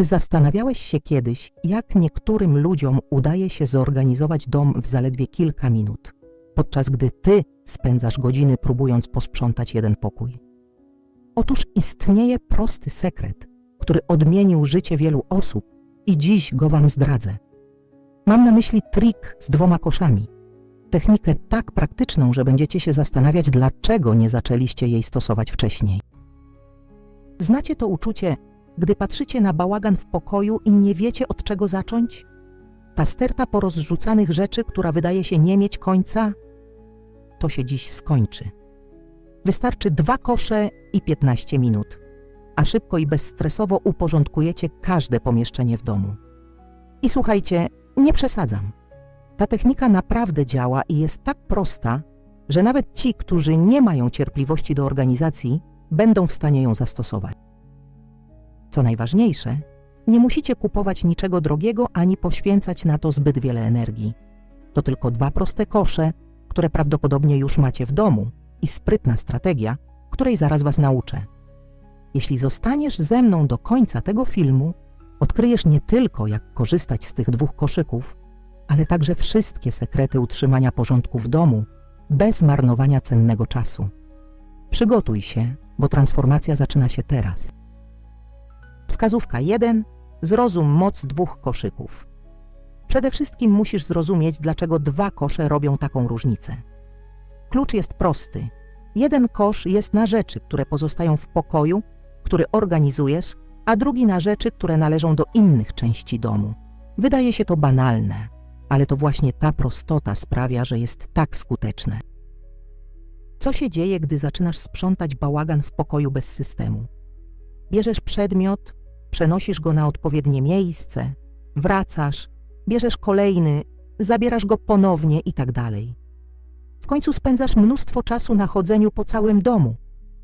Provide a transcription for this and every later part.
Czy zastanawiałeś się kiedyś, jak niektórym ludziom udaje się zorganizować dom w zaledwie kilka minut, podczas gdy ty spędzasz godziny próbując posprzątać jeden pokój? Otóż istnieje prosty sekret, który odmienił życie wielu osób i dziś go wam zdradzę. Mam na myśli trik z dwoma koszami. Technikę tak praktyczną, że będziecie się zastanawiać, dlaczego nie zaczęliście jej stosować wcześniej. Znacie to uczucie, gdy patrzycie na bałagan w pokoju i nie wiecie od czego zacząć? Ta sterta porozrzucanych rzeczy, która wydaje się nie mieć końca? To się dziś skończy. Wystarczy dwa kosze i 15 minut, a szybko i bezstresowo uporządkujecie każde pomieszczenie w domu. I słuchajcie, nie przesadzam. Ta technika naprawdę działa i jest tak prosta, że nawet ci, którzy nie mają cierpliwości do organizacji, będą w stanie ją zastosować. Co najważniejsze, nie musicie kupować niczego drogiego ani poświęcać na to zbyt wiele energii. To tylko dwa proste kosze, które prawdopodobnie już macie w domu i sprytna strategia, której zaraz Was nauczę. Jeśli zostaniesz ze mną do końca tego filmu, odkryjesz nie tylko, jak korzystać z tych dwóch koszyków, ale także wszystkie sekrety utrzymania porządku w domu bez marnowania cennego czasu. Przygotuj się, bo transformacja zaczyna się teraz. Wskazówka 1. Zrozum moc dwóch koszyków. Przede wszystkim musisz zrozumieć, dlaczego dwa kosze robią taką różnicę. Klucz jest prosty. Jeden kosz jest na rzeczy, które pozostają w pokoju, który organizujesz, a drugi na rzeczy, które należą do innych części domu. Wydaje się to banalne, ale to właśnie ta prostota sprawia, że jest tak skuteczne. Co się dzieje, gdy zaczynasz sprzątać bałagan w pokoju bez systemu? Bierzesz przedmiot, przenosisz go na odpowiednie miejsce, wracasz, bierzesz kolejny, zabierasz go ponownie i tak dalej. W końcu spędzasz mnóstwo czasu na chodzeniu po całym domu,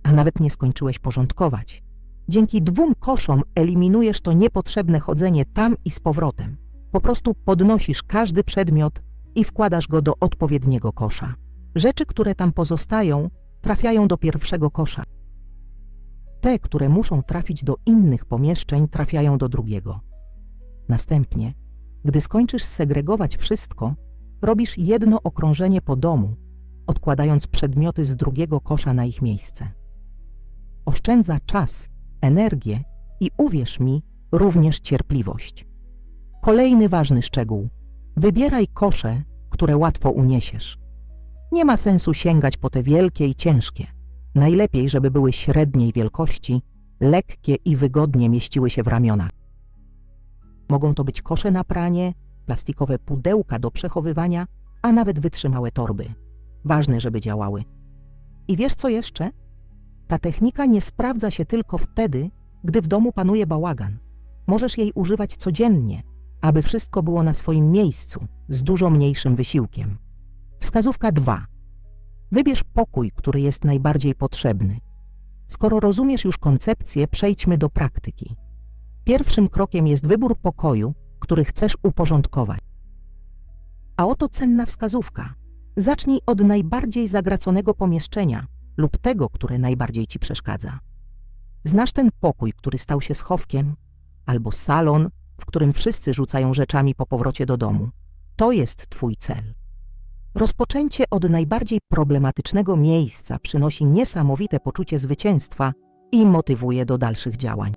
a nawet nie skończyłeś porządkować. Dzięki dwóm koszom eliminujesz to niepotrzebne chodzenie tam i z powrotem. Po prostu podnosisz każdy przedmiot i wkładasz go do odpowiedniego kosza. Rzeczy, które tam pozostają, trafiają do pierwszego kosza. Te, które muszą trafić do innych pomieszczeń, trafiają do drugiego. Następnie, gdy skończysz segregować wszystko, robisz jedno okrążenie po domu, odkładając przedmioty z drugiego kosza na ich miejsce. Oszczędza czas, energię i uwierz mi, również cierpliwość. Kolejny ważny szczegół. Wybieraj kosze, które łatwo uniesiesz. Nie ma sensu sięgać po te wielkie i ciężkie. Najlepiej, żeby były średniej wielkości, lekkie i wygodnie mieściły się w ramionach. Mogą to być kosze na pranie, plastikowe pudełka do przechowywania, a nawet wytrzymałe torby. Ważne, żeby działały. I wiesz co jeszcze? Ta technika nie sprawdza się tylko wtedy, gdy w domu panuje bałagan. Możesz jej używać codziennie, aby wszystko było na swoim miejscu, z dużo mniejszym wysiłkiem. Wskazówka 2. Wybierz pokój, który jest najbardziej potrzebny. Skoro rozumiesz już koncepcję, przejdźmy do praktyki. Pierwszym krokiem jest wybór pokoju, który chcesz uporządkować. A oto cenna wskazówka. Zacznij od najbardziej zagraconego pomieszczenia lub tego, które najbardziej ci przeszkadza. Znasz ten pokój, który stał się schowkiem, albo salon, w którym wszyscy rzucają rzeczami po powrocie do domu. To jest twój cel. Rozpoczęcie od najbardziej problematycznego miejsca przynosi niesamowite poczucie zwycięstwa i motywuje do dalszych działań.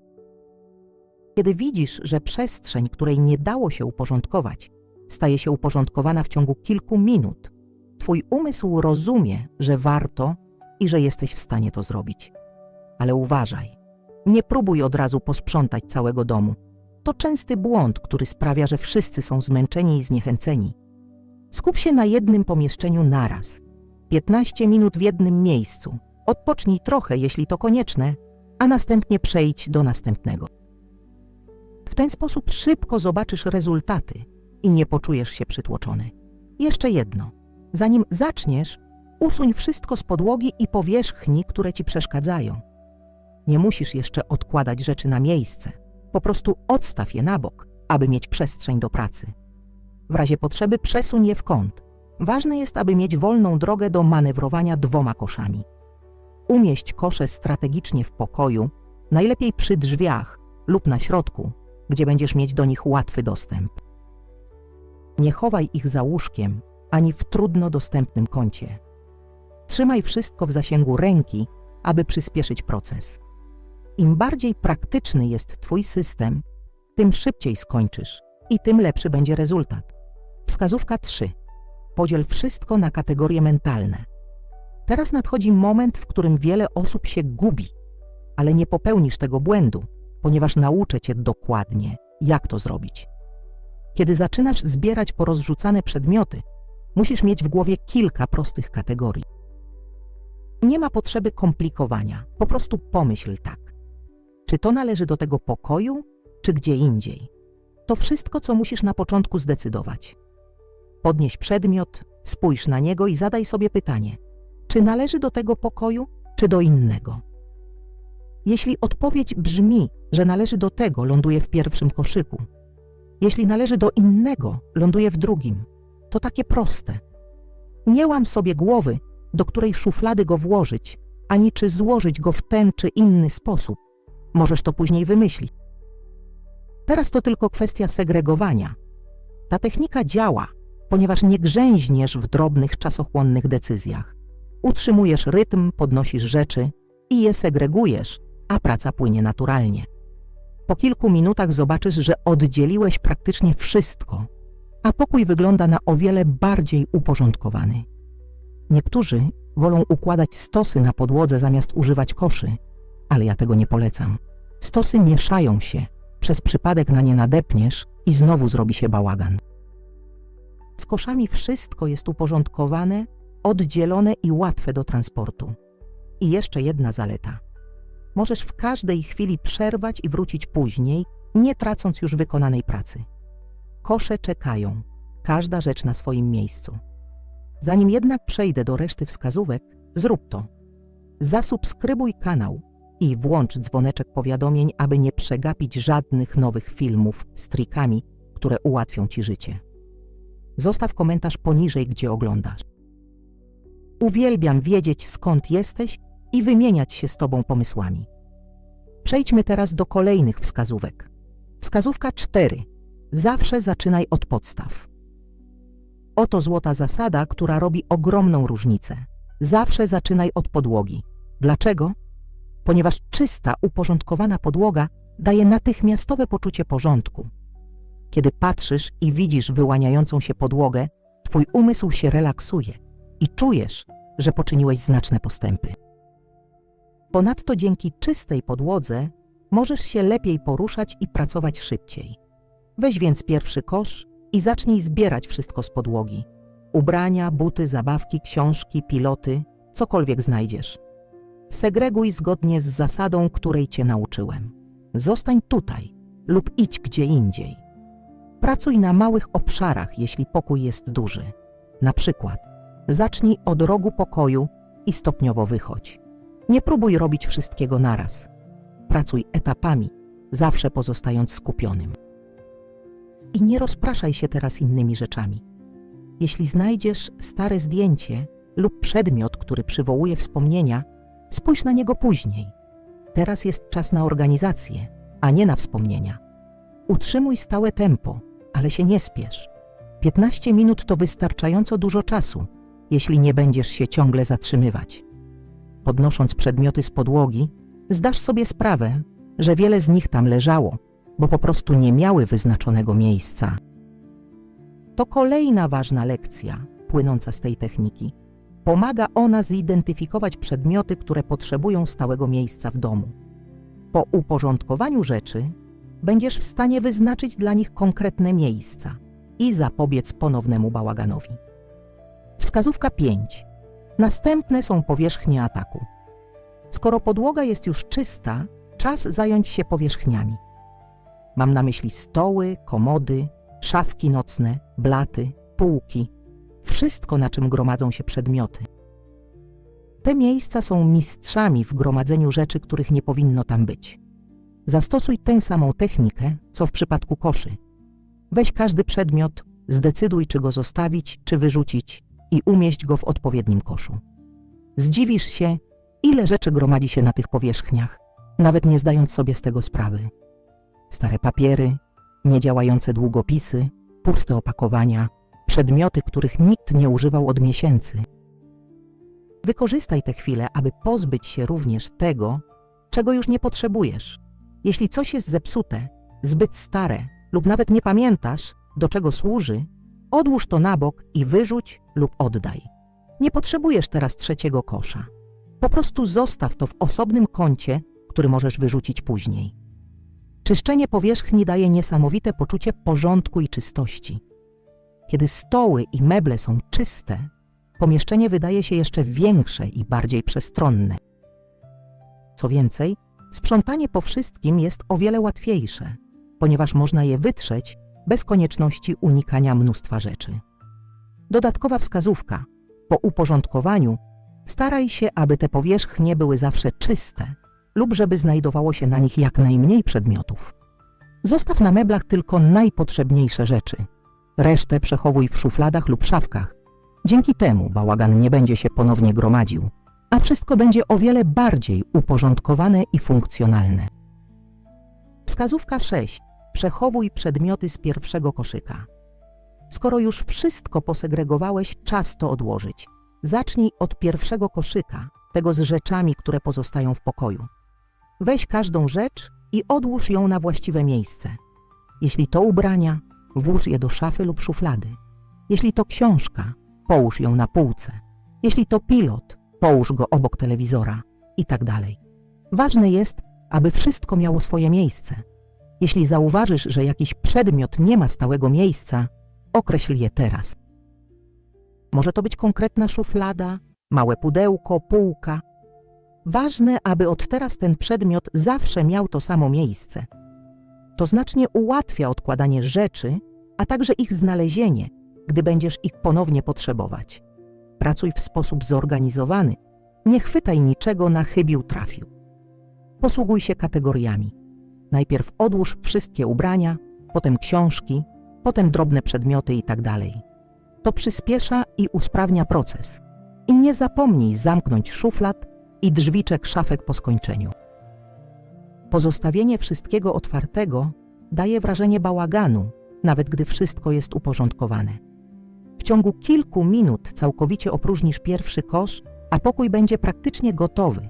Kiedy widzisz, że przestrzeń, której nie dało się uporządkować, staje się uporządkowana w ciągu kilku minut, twój umysł rozumie, że warto i że jesteś w stanie to zrobić. Ale uważaj, nie próbuj od razu posprzątać całego domu. To częsty błąd, który sprawia, że wszyscy są zmęczeni i zniechęceni. Skup się na jednym pomieszczeniu naraz. 15 minut w jednym miejscu. Odpocznij trochę, jeśli to konieczne, a następnie przejdź do następnego. W ten sposób szybko zobaczysz rezultaty i nie poczujesz się przytłoczony. Jeszcze jedno. Zanim zaczniesz, usuń wszystko z podłogi i powierzchni, które ci przeszkadzają. Nie musisz jeszcze odkładać rzeczy na miejsce. Po prostu odstaw je na bok, aby mieć przestrzeń do pracy. W razie potrzeby przesuń je w kąt. Ważne jest, aby mieć wolną drogę do manewrowania dwoma koszami. Umieść kosze strategicznie w pokoju, najlepiej przy drzwiach lub na środku, gdzie będziesz mieć do nich łatwy dostęp. Nie chowaj ich za łóżkiem ani w trudno dostępnym kącie. Trzymaj wszystko w zasięgu ręki, aby przyspieszyć proces. Im bardziej praktyczny jest Twój system, tym szybciej skończysz i tym lepszy będzie rezultat. Wskazówka 3. Podziel wszystko na kategorie mentalne. Teraz nadchodzi moment, w którym wiele osób się gubi, ale nie popełnisz tego błędu, ponieważ nauczę Cię dokładnie, jak to zrobić. Kiedy zaczynasz zbierać porozrzucane przedmioty, musisz mieć w głowie kilka prostych kategorii. Nie ma potrzeby komplikowania, po prostu pomyśl tak. Czy to należy do tego pokoju, czy gdzie indziej? To wszystko, co musisz na początku zdecydować. Podnieś przedmiot, spójrz na niego i zadaj sobie pytanie: czy należy do tego pokoju, czy do innego? Jeśli odpowiedź brzmi, że należy do tego, ląduje w pierwszym koszyku. Jeśli należy do innego, ląduje w drugim. To takie proste. Nie łam sobie głowy, do której szuflady go włożyć, ani czy złożyć go w ten czy inny sposób. Możesz to później wymyślić. Teraz to tylko kwestia segregowania. Ta technika działa, ponieważ nie grzęźniesz w drobnych, czasochłonnych decyzjach. Utrzymujesz rytm, podnosisz rzeczy i je segregujesz, a praca płynie naturalnie. Po kilku minutach zobaczysz, że oddzieliłeś praktycznie wszystko, a pokój wygląda na o wiele bardziej uporządkowany. Niektórzy wolą układać stosy na podłodze zamiast używać koszy, ale ja tego nie polecam. Stosy mieszają się, przez przypadek na nie nadepniesz i znowu zrobi się bałagan. Z koszami wszystko jest uporządkowane, oddzielone i łatwe do transportu. I jeszcze jedna zaleta. Możesz w każdej chwili przerwać i wrócić później, nie tracąc już wykonanej pracy. Kosze czekają, każda rzecz na swoim miejscu. Zanim jednak przejdę do reszty wskazówek, zrób to. Zasubskrybuj kanał i włącz dzwoneczek powiadomień, aby nie przegapić żadnych nowych filmów z trikami, które ułatwią Ci życie. Zostaw komentarz poniżej, gdzie oglądasz. Uwielbiam wiedzieć, skąd jesteś i wymieniać się z Tobą pomysłami. Przejdźmy teraz do kolejnych wskazówek. Wskazówka 4. Zawsze zaczynaj od podstaw. Oto złota zasada, która robi ogromną różnicę. Zawsze zaczynaj od podłogi. Dlaczego? Ponieważ czysta, uporządkowana podłoga daje natychmiastowe poczucie porządku. Kiedy patrzysz i widzisz wyłaniającą się podłogę, twój umysł się relaksuje i czujesz, że poczyniłeś znaczne postępy. Ponadto dzięki czystej podłodze możesz się lepiej poruszać i pracować szybciej. Weź więc pierwszy kosz i zacznij zbierać wszystko z podłogi. Ubrania, buty, zabawki, książki, piloty, cokolwiek znajdziesz. Segreguj zgodnie z zasadą, której cię nauczyłem. Zostań tutaj lub idź gdzie indziej. Pracuj na małych obszarach, jeśli pokój jest duży. Na przykład, zacznij od rogu pokoju i stopniowo wychodź. Nie próbuj robić wszystkiego naraz. Pracuj etapami, zawsze pozostając skupionym. I nie rozpraszaj się teraz innymi rzeczami. Jeśli znajdziesz stare zdjęcie lub przedmiot, który przywołuje wspomnienia, spójrz na niego później. Teraz jest czas na organizację, a nie na wspomnienia. Utrzymuj stałe tempo, ale się nie spiesz. 15 minut to wystarczająco dużo czasu, jeśli nie będziesz się ciągle zatrzymywać. Podnosząc przedmioty z podłogi, zdasz sobie sprawę, że wiele z nich tam leżało, bo po prostu nie miały wyznaczonego miejsca. To kolejna ważna lekcja płynąca z tej techniki. Pomaga ona zidentyfikować przedmioty, które potrzebują stałego miejsca w domu. Po uporządkowaniu rzeczy będziesz w stanie wyznaczyć dla nich konkretne miejsca i zapobiec ponownemu bałaganowi. Wskazówka 5. Następne są powierzchnie ataku. Skoro podłoga jest już czysta, czas zająć się powierzchniami. Mam na myśli stoły, komody, szafki nocne, blaty, półki, wszystko na czym gromadzą się przedmioty. Te miejsca są mistrzami w gromadzeniu rzeczy, których nie powinno tam być. Zastosuj tę samą technikę, co w przypadku koszy. Weź każdy przedmiot, zdecyduj, czy go zostawić, czy wyrzucić i umieść go w odpowiednim koszu. Zdziwisz się, ile rzeczy gromadzi się na tych powierzchniach, nawet nie zdając sobie z tego sprawy. Stare papiery, niedziałające długopisy, puste opakowania, przedmioty, których nikt nie używał od miesięcy. Wykorzystaj tę chwilę, aby pozbyć się również tego, czego już nie potrzebujesz. Jeśli coś jest zepsute, zbyt stare lub nawet nie pamiętasz, do czego służy, odłóż to na bok i wyrzuć lub oddaj. Nie potrzebujesz teraz trzeciego kosza. Po prostu zostaw to w osobnym kącie, który możesz wyrzucić później. Czyszczenie powierzchni daje niesamowite poczucie porządku i czystości. Kiedy stoły i meble są czyste, pomieszczenie wydaje się jeszcze większe i bardziej przestronne. Co więcej, sprzątanie po wszystkim jest o wiele łatwiejsze, ponieważ można je wytrzeć bez konieczności unikania mnóstwa rzeczy. Dodatkowa wskazówka: po uporządkowaniu staraj się, aby te powierzchnie były zawsze czyste lub żeby znajdowało się na nich jak najmniej przedmiotów. Zostaw na meblach tylko najpotrzebniejsze rzeczy. Resztę przechowuj w szufladach lub szafkach. Dzięki temu bałagan nie będzie się ponownie gromadził, a wszystko będzie o wiele bardziej uporządkowane i funkcjonalne. Wskazówka 6. Przechowuj przedmioty z pierwszego koszyka. Skoro już wszystko posegregowałeś, czas to odłożyć. Zacznij od pierwszego koszyka, tego z rzeczami, które pozostają w pokoju. Weź każdą rzecz i odłóż ją na właściwe miejsce. Jeśli to ubrania, włóż je do szafy lub szuflady. Jeśli to książka, połóż ją na półce. Jeśli to pilot, połóż go obok telewizora i tak dalej. Ważne jest, aby wszystko miało swoje miejsce. Jeśli zauważysz, że jakiś przedmiot nie ma stałego miejsca, określ je teraz. Może to być konkretna szuflada, małe pudełko, półka. Ważne, aby od teraz ten przedmiot zawsze miał to samo miejsce. To znacznie ułatwia odkładanie rzeczy, a także ich znalezienie, gdy będziesz ich ponownie potrzebować. Pracuj w sposób zorganizowany, nie chwytaj niczego na chybił trafił. Posługuj się kategoriami. Najpierw odłóż wszystkie ubrania, potem książki, potem drobne przedmioty itd. To przyspiesza i usprawnia proces. I nie zapomnij zamknąć szuflad i drzwiczek szafek po skończeniu. Pozostawienie wszystkiego otwartego daje wrażenie bałaganu, nawet gdy wszystko jest uporządkowane. W ciągu kilku minut całkowicie opróżnisz pierwszy kosz, a pokój będzie praktycznie gotowy.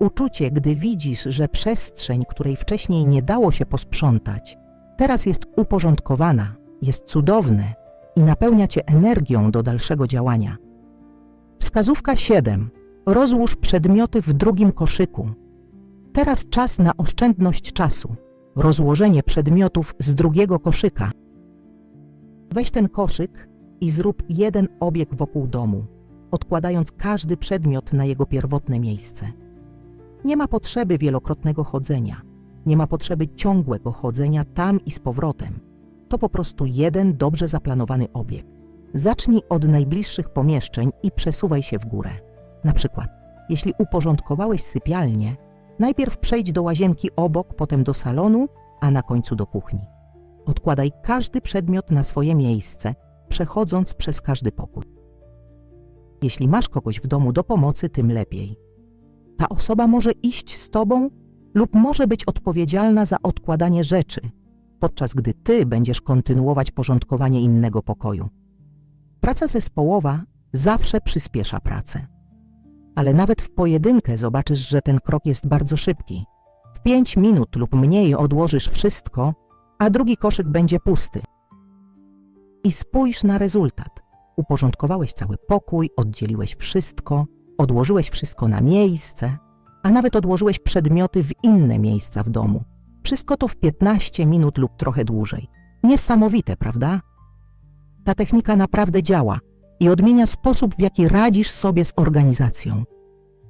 Uczucie, gdy widzisz, że przestrzeń, której wcześniej nie dało się posprzątać, teraz jest uporządkowana, jest cudowne i napełnia cię energią do dalszego działania. Wskazówka 7. Rozłóż przedmioty w drugim koszyku. Teraz czas na oszczędność czasu. Rozłożenie przedmiotów z drugiego koszyka. Weź ten koszyk i zrób jeden obieg wokół domu, odkładając każdy przedmiot na jego pierwotne miejsce. Nie ma potrzeby wielokrotnego chodzenia, nie ma potrzeby ciągłego chodzenia tam i z powrotem. To po prostu jeden dobrze zaplanowany obieg. Zacznij od najbliższych pomieszczeń i przesuwaj się w górę. Na przykład, jeśli uporządkowałeś sypialnię, najpierw przejdź do łazienki obok, potem do salonu, a na końcu do kuchni. Odkładaj każdy przedmiot na swoje miejsce, przechodząc przez każdy pokój. Jeśli masz kogoś w domu do pomocy, tym lepiej. Ta osoba może iść z tobą lub może być odpowiedzialna za odkładanie rzeczy, podczas gdy ty będziesz kontynuować porządkowanie innego pokoju. Praca zespołowa zawsze przyspiesza pracę. Ale nawet w pojedynkę zobaczysz, że ten krok jest bardzo szybki. W pięć minut lub mniej odłożysz wszystko, a drugi koszyk będzie pusty. I spójrz na rezultat. Uporządkowałeś cały pokój, oddzieliłeś wszystko, odłożyłeś wszystko na miejsce, a nawet odłożyłeś przedmioty w inne miejsca w domu. Wszystko to w 15 minut lub trochę dłużej. Niesamowite, prawda? Ta technika naprawdę działa i odmienia sposób, w jaki radzisz sobie z organizacją.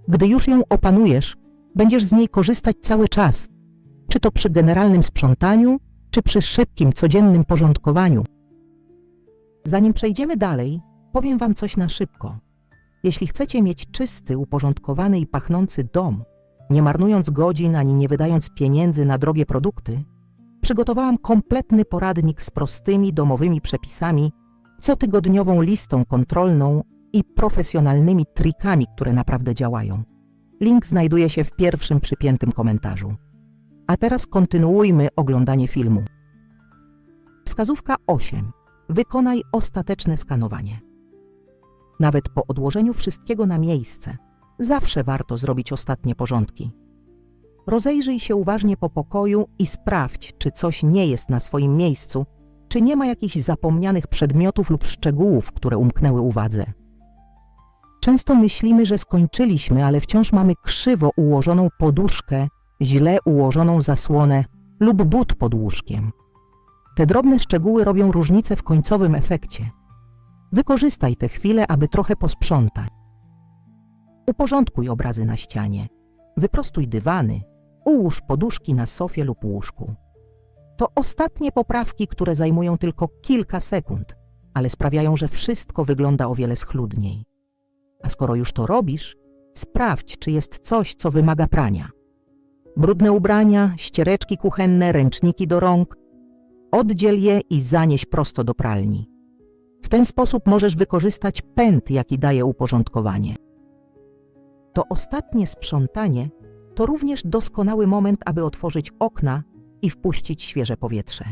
Gdy już ją opanujesz, będziesz z niej korzystać cały czas, czy to przy generalnym sprzątaniu, czy przy szybkim, codziennym porządkowaniu. Zanim przejdziemy dalej, powiem Wam coś na szybko. Jeśli chcecie mieć czysty, uporządkowany i pachnący dom, nie marnując godzin ani nie wydając pieniędzy na drogie produkty, przygotowałam kompletny poradnik z prostymi domowymi przepisami, cotygodniową listą kontrolną i profesjonalnymi trikami, które naprawdę działają. Link znajduje się w pierwszym przypiętym komentarzu. A teraz kontynuujmy oglądanie filmu. Wskazówka 8. Wykonaj ostateczne skanowanie. Nawet po odłożeniu wszystkiego na miejsce, zawsze warto zrobić ostatnie porządki. Rozejrzyj się uważnie po pokoju i sprawdź, czy coś nie jest na swoim miejscu, czy nie ma jakichś zapomnianych przedmiotów lub szczegółów, które umknęły uwadze. Często myślimy, że skończyliśmy, ale wciąż mamy krzywo ułożoną poduszkę, źle ułożoną zasłonę lub but pod łóżkiem. Te drobne szczegóły robią różnicę w końcowym efekcie. Wykorzystaj te chwile, aby trochę posprzątać. Uporządkuj obrazy na ścianie, wyprostuj dywany, ułóż poduszki na sofie lub łóżku. To ostatnie poprawki, które zajmują tylko kilka sekund, ale sprawiają, że wszystko wygląda o wiele schludniej. A skoro już to robisz, sprawdź, czy jest coś, co wymaga prania. Brudne ubrania, ściereczki kuchenne, ręczniki do rąk. Oddziel je i zanieś prosto do pralni. W ten sposób możesz wykorzystać pęd, jaki daje uporządkowanie. To ostatnie sprzątanie to również doskonały moment, aby otworzyć okna i wpuścić świeże powietrze.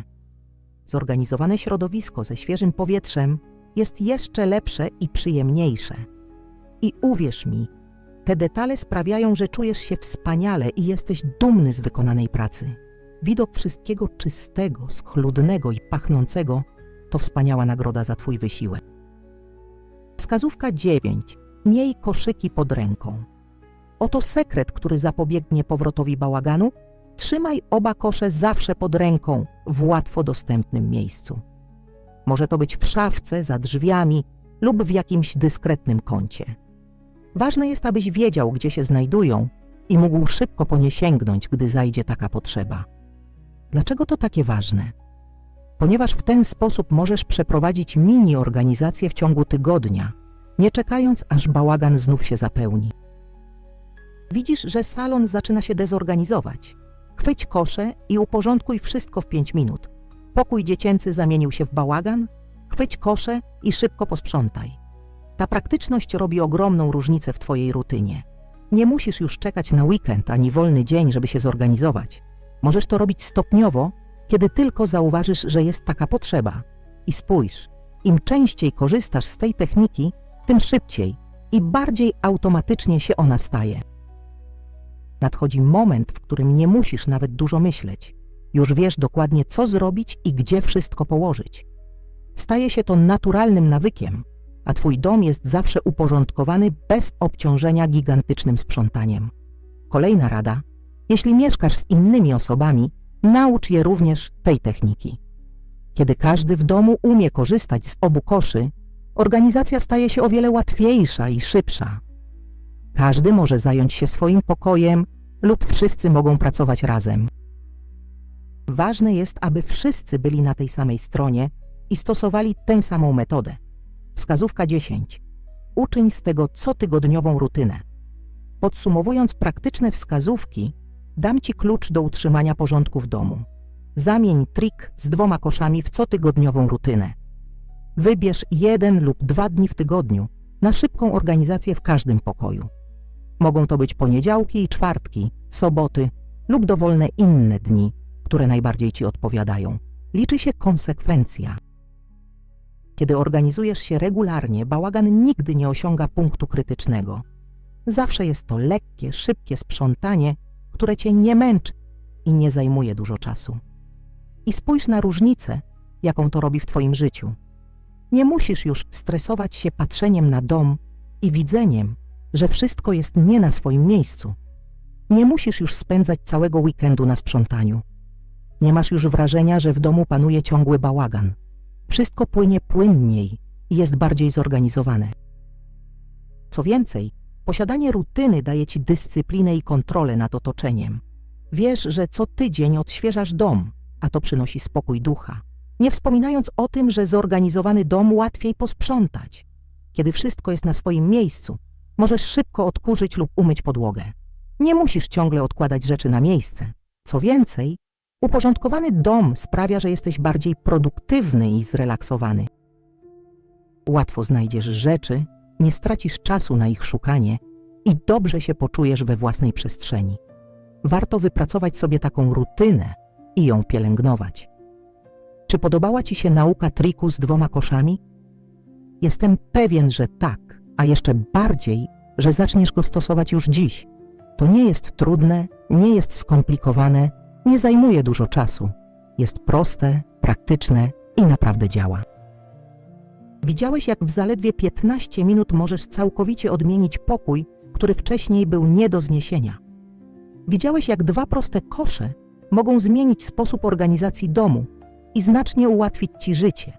Zorganizowane środowisko ze świeżym powietrzem jest jeszcze lepsze i przyjemniejsze. I uwierz mi, te detale sprawiają, że czujesz się wspaniale i jesteś dumny z wykonanej pracy. Widok wszystkiego czystego, schludnego i pachnącego to wspaniała nagroda za Twój wysiłek. Wskazówka 9. Miej koszyki pod ręką. Oto sekret, który zapobiegnie powrotowi bałaganu. Trzymaj oba kosze zawsze pod ręką, w łatwo dostępnym miejscu. Może to być w szafce, za drzwiami lub w jakimś dyskretnym kącie. Ważne jest, abyś wiedział, gdzie się znajdują i mógł szybko po nie sięgnąć, gdy zajdzie taka potrzeba. Dlaczego to takie ważne? Ponieważ w ten sposób możesz przeprowadzić mini organizację w ciągu tygodnia, nie czekając, aż bałagan znów się zapełni. Widzisz, że salon zaczyna się dezorganizować. Chwyć kosze i uporządkuj wszystko w pięć minut. Pokój dziecięcy zamienił się w bałagan, chwyć kosze i szybko posprzątaj. Ta praktyczność robi ogromną różnicę w Twojej rutynie. Nie musisz już czekać na weekend ani wolny dzień, żeby się zorganizować. Możesz to robić stopniowo, kiedy tylko zauważysz, że jest taka potrzeba. I spójrz, im częściej korzystasz z tej techniki, tym szybciej i bardziej automatycznie się ona staje. Nadchodzi moment, w którym nie musisz nawet dużo myśleć. Już wiesz dokładnie, co zrobić i gdzie wszystko położyć. Staje się to naturalnym nawykiem, a Twój dom jest zawsze uporządkowany bez obciążenia gigantycznym sprzątaniem. Kolejna rada: jeśli mieszkasz z innymi osobami, naucz je również tej techniki. Kiedy każdy w domu umie korzystać z obu koszy, organizacja staje się o wiele łatwiejsza i szybsza. Każdy może zająć się swoim pokojem lub wszyscy mogą pracować razem. Ważne jest, aby wszyscy byli na tej samej stronie i stosowali tę samą metodę. Wskazówka 10. Uczyń z tego cotygodniową rutynę. Podsumowując praktyczne wskazówki, dam Ci klucz do utrzymania porządku w domu. Zamień trik z dwoma koszami w cotygodniową rutynę. Wybierz jeden lub dwa dni w tygodniu na szybką organizację w każdym pokoju. Mogą to być poniedziałki i czwartki, soboty lub dowolne inne dni, które najbardziej Ci odpowiadają. Liczy się konsekwencja. Kiedy organizujesz się regularnie, bałagan nigdy nie osiąga punktu krytycznego. Zawsze jest to lekkie, szybkie sprzątanie, które cię nie męczy i nie zajmuje dużo czasu. I spójrz na różnicę, jaką to robi w Twoim życiu. Nie musisz już stresować się patrzeniem na dom i widzeniem, że wszystko jest nie na swoim miejscu. Nie musisz już spędzać całego weekendu na sprzątaniu. Nie masz już wrażenia, że w domu panuje ciągły bałagan. Wszystko płynie płynniej i jest bardziej zorganizowane. Co więcej, posiadanie rutyny daje ci dyscyplinę i kontrolę nad otoczeniem. Wiesz, że co tydzień odświeżasz dom, a to przynosi spokój ducha. Nie wspominając o tym, że zorganizowany dom łatwiej posprzątać. Kiedy wszystko jest na swoim miejscu, możesz szybko odkurzyć lub umyć podłogę. Nie musisz ciągle odkładać rzeczy na miejsce. Co więcej, uporządkowany dom sprawia, że jesteś bardziej produktywny i zrelaksowany. Łatwo znajdziesz rzeczy, nie stracisz czasu na ich szukanie i dobrze się poczujesz we własnej przestrzeni. warto wypracować sobie taką rutynę i ją pielęgnować. Czy podobała Ci się nauka triku z dwoma koszami? Jestem pewien, że tak, a jeszcze bardziej, że zaczniesz go stosować już dziś. To nie jest trudne, nie jest skomplikowane, nie zajmuje dużo czasu. Jest proste, praktyczne i naprawdę działa. Widziałeś, jak w zaledwie 15 minut możesz całkowicie odmienić pokój, który wcześniej był nie do zniesienia. Widziałeś, jak dwa proste kosze mogą zmienić sposób organizacji domu i znacznie ułatwić Ci życie.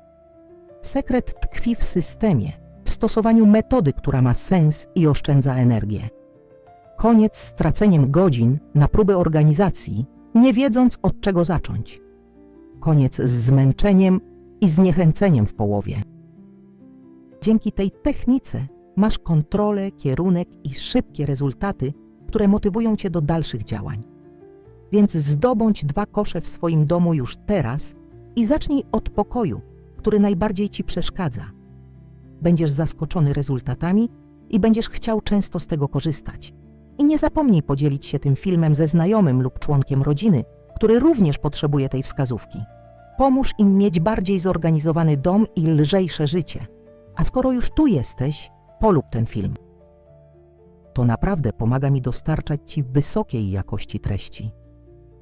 Sekret tkwi w systemie, w stosowaniu metody, która ma sens i oszczędza energię. Koniec z traceniem godzin na próby organizacji, nie wiedząc od czego zacząć. Koniec z zmęczeniem i zniechęceniem w połowie. Dzięki tej technice masz kontrolę, kierunek i szybkie rezultaty, które motywują cię do dalszych działań. Więc zdobądź dwa kosze w swoim domu już teraz i zacznij od pokoju, który najbardziej ci przeszkadza. Będziesz zaskoczony rezultatami i będziesz chciał często z tego korzystać. I nie zapomnij podzielić się tym filmem ze znajomym lub członkiem rodziny, który również potrzebuje tej wskazówki. Pomóż im mieć bardziej zorganizowany dom i lżejsze życie. A skoro już tu jesteś, polub ten film. To naprawdę pomaga mi dostarczać Ci wysokiej jakości treści.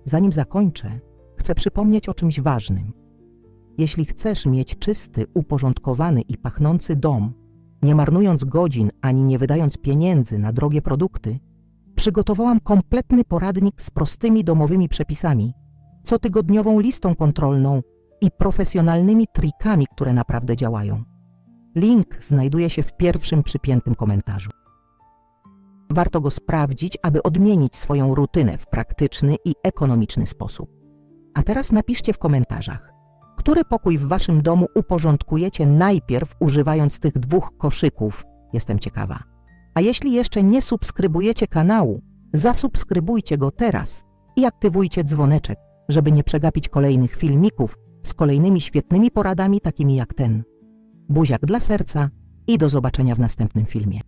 Zanim zakończę, chcę przypomnieć o czymś ważnym. Jeśli chcesz mieć czysty, uporządkowany i pachnący dom, nie marnując godzin ani nie wydając pieniędzy na drogie produkty, przygotowałam kompletny poradnik z prostymi domowymi przepisami, cotygodniową listą kontrolną i profesjonalnymi trikami, które naprawdę działają. Link znajduje się w pierwszym przypiętym komentarzu. Warto go sprawdzić, aby odmienić swoją rutynę w praktyczny i ekonomiczny sposób. A teraz napiszcie w komentarzach, który pokój w waszym domu uporządkujecie najpierw używając tych dwóch koszyków. Jestem ciekawa. A jeśli jeszcze nie subskrybujecie kanału, zasubskrybujcie go teraz i aktywujcie dzwoneczek, żeby nie przegapić kolejnych filmików z kolejnymi świetnymi poradami takimi jak ten. Buziak dla serca i do zobaczenia w następnym filmie.